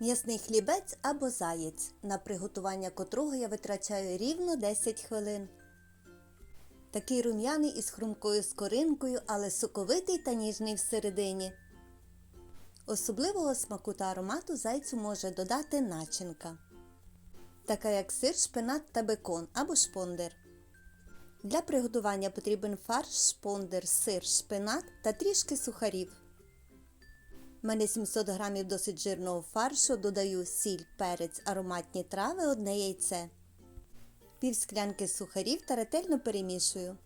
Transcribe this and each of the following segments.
М'ясний хлібець або заєць, на приготування котрого я витрачаю рівно 10 хвилин. Такий рум'яний із хрумкою скоринкою, але соковитий та ніжний всередині. Особливого смаку та аромату зайцю може додати начинка, така як сир, шпинат та бекон або шпондер. Для приготування потрібен фарш, шпондер, сир, шпинат та трішки сухарів. У мене 700 г досить жирного фаршу, додаю сіль, перець, ароматні трави, одне яйце. Пів склянки сухарів та ретельно перемішую.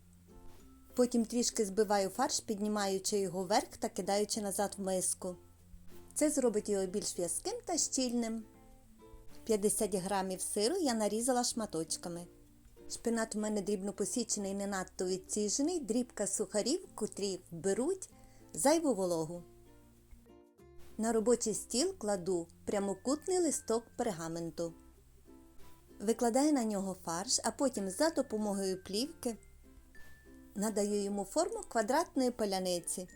Потім трішки збиваю фарш, піднімаючи його вверх та кидаючи назад в миску. Це зробить його більш в'язким та щільним. 50 грамів сиру я нарізала шматочками. Шпинат у мене дрібно посічений, не надто відціжений, дрібка сухарів, котрі вберуть зайву вологу. На робочий стіл кладу прямокутний листок пергаменту. Викладаю на нього фарш, а потім за допомогою плівки надаю йому форму квадратної поляниці.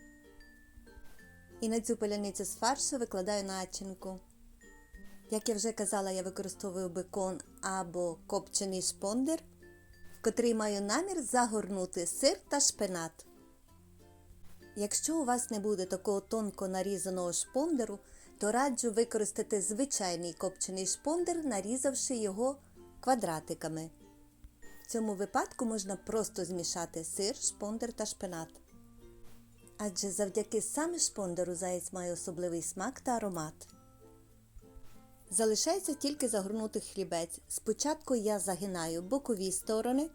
І на цю поляницю з фаршу викладаю начинку. Як я вже казала, я використовую бекон або копчений шпондер, в котрий маю намір загорнути сир та шпинат. Якщо у вас не буде такого тонко нарізаного шпондеру, то раджу використати звичайний копчений шпондер, нарізавши його квадратиками. В цьому випадку можна просто змішати сир, шпондер та шпинат. Адже завдяки саме шпондеру заєць має особливий смак та аромат. Залишається тільки загорнути хлібець. Спочатку я загинаю бокові сторони,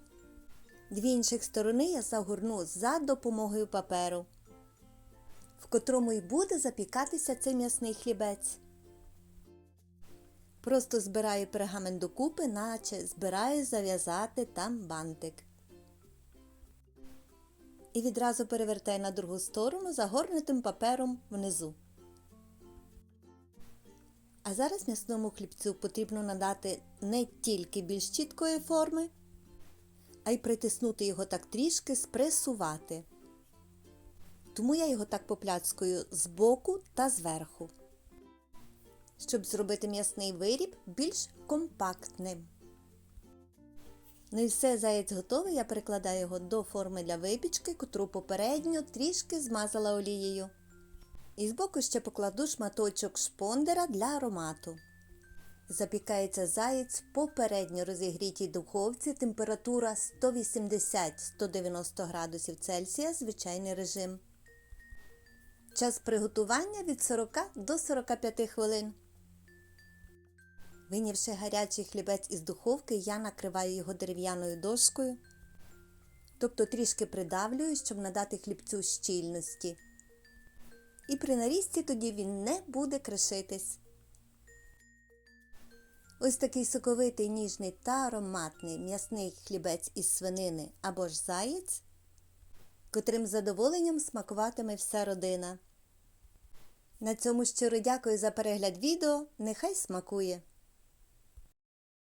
дві інших сторони я загорну за допомогою паперу, в котрому й буде запікатися цей м'ясний хлібець. Просто збираю пергамент докупи, наче збираю зав'язати там бантик. І відразу перевертаю на другу сторону загорнутим папером внизу. А зараз м'ясному хлібцю потрібно надати не тільки більш чіткої форми, а й притиснути його так трішки, спресувати. Тому я його так попляцкую збоку та зверху, щоб зробити м'ясний виріб більш компактним. Ну і все, заєць готовий, я перекладаю його до форми для випічки, котру попередньо трішки змазала олією. І збоку ще покладу шматочок шпондера для аромату. Запікається заєць в попередньо розігрітій духовці, температура 180-190 градусів Цельсія, звичайний режим. Час приготування від 40 до 45 хвилин. Винявши гарячий хлібець із духовки, я накриваю його дерев'яною дошкою, тобто трішки придавлюю, щоб надати хлібцю щільності. І при нарізці тоді він не буде кришитись. Ось такий соковитий, ніжний та ароматний м'ясний хлібець із свинини або ж заєць, котрим задоволенням смакуватиме вся родина. На цьому щиро дякую за перегляд відео. Нехай смакує!